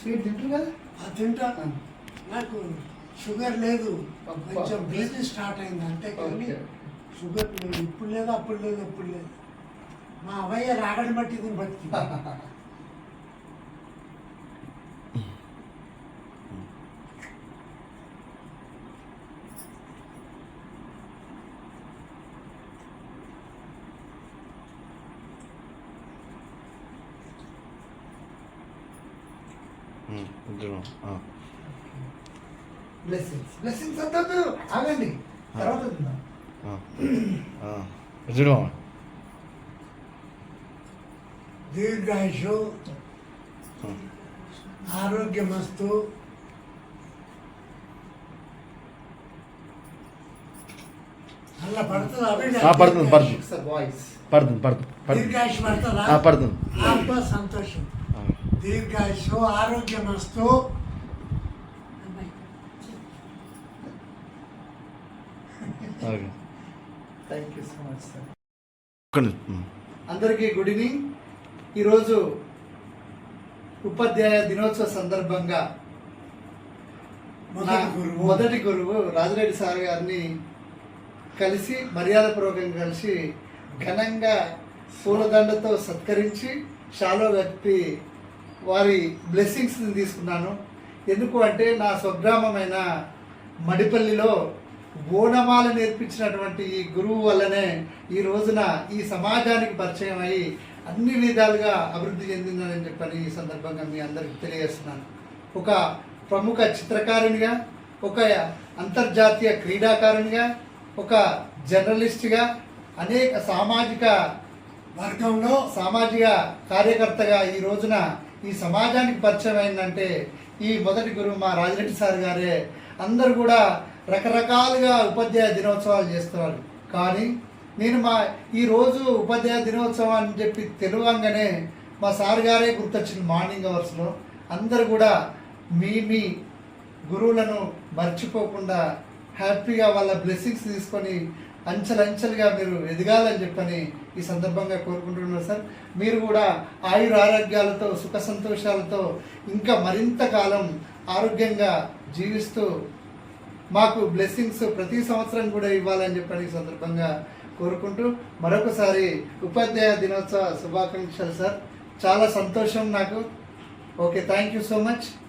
Sweet తింటారు కదా అది తింటా. నాకు షుగర్ లేదు. కొంచెం బీపీ స్టార్ట్ అయింది అంతే కానీ. షుగర్ లేదు ఇప్పుడు లేదు అప్పుడు లేదు ఎప్పుడు లేదు మా అవయ్య రాగడి బట్టి బతికి బ్లెస్సింగ్స్ బ్లెస్సింగ్స్ వద్దు ఆగండి. తర్వాత తిందాం చూడు దీర్ఘాయుషు ఆరోగ్యమస్తు అలా పడుతుంది? పడుతుంది, పడుతుంది. సార్ వాయిస్ పడుతుంది పడుతుంది పడుతుంది. సంతోషం. దీర్ఘాయుషు ఆరోగ్యమస్తు. Okay. Thank you so much sir. అందరికీ గుడ్ ఈవినింగ్. ఈరోజు ఉపాధ్యాయ దినోత్సవ సందర్భంగా మొదటి గురువు. మొదటి గురువు రాజరెడ్డి సార్ గారిని కలిసి మర్యాదపూర్వకంగా కలిసి ఘనంగా పూలదండతో సత్కరించి షాలో కప్పి వారి బ్లెస్సింగ్స్ని తీసుకున్నాను. ఎందుకు అంటే నా స్వగ్రామమైన మడిపల్లిలో బోనమాల నేర్పించినటువంటి ఈ గురువు వల్లనే ఈ రోజున ఈ సమాజానికి పరిచయం అయ్యి అన్ని విధాలుగా అభివృద్ధి చెందిందని చెప్పని ఈ సందర్భంగా మీ అందరికి తెలియజేస్తున్నాను. ఒక ప్రముఖ చిత్రకారునిగా ఒక అంతర్జాతీయ క్రీడాకారునిగా ఒక జర్నలిస్ట్గా అనేక సామాజిక వర్గంలో సామాజిక కార్యకర్తగా ఈ రోజున ఈ సమాజానికి పరిచయం అయిందంటే ఈ మొదటి గురువు మా రాజిరెడ్డి సార్ గారే అందరు కూడా రకరకాలుగా ఉపాధ్యాయ దినోత్సవాలు చేస్తున్నారు. కానీ నేను మా ఈరోజు ఉపాధ్యాయ దినోత్సవం అని చెప్పి తెలియంగానే మా సార్ గారే గుర్తొచ్చింది మార్నింగ్ అవర్స్లో. అందరు కూడా మీ మీ గురువులను మర్చిపోకుండా హ్యాపీగా వాళ్ళ బ్లెస్సింగ్స్ తీసుకొని అంచెలంచెలుగా మీరు ఎదగాలని చెప్పని ఈ సందర్భంగా కోరుకుంటున్నారు సార్. మీరు కూడా ఆయుర ఆరోగ్యాలతో సుఖ సంతోషాలతో ఇంకా మరింత కాలం ఆరోగ్యంగా జీవిస్తూ మాకు బ్లెస్సింగ్స్ ప్రతి సంవత్సరం కూడా ఇవ్వాలని చెప్పని ఈ సందర్భంగా కోరుకుంటూ మరొకసారి ఉపాధ్యాయ దినోత్సవ శుభాకాంక్షలు సార్. చాలా సంతోషం నాకు. Okay thank you so much.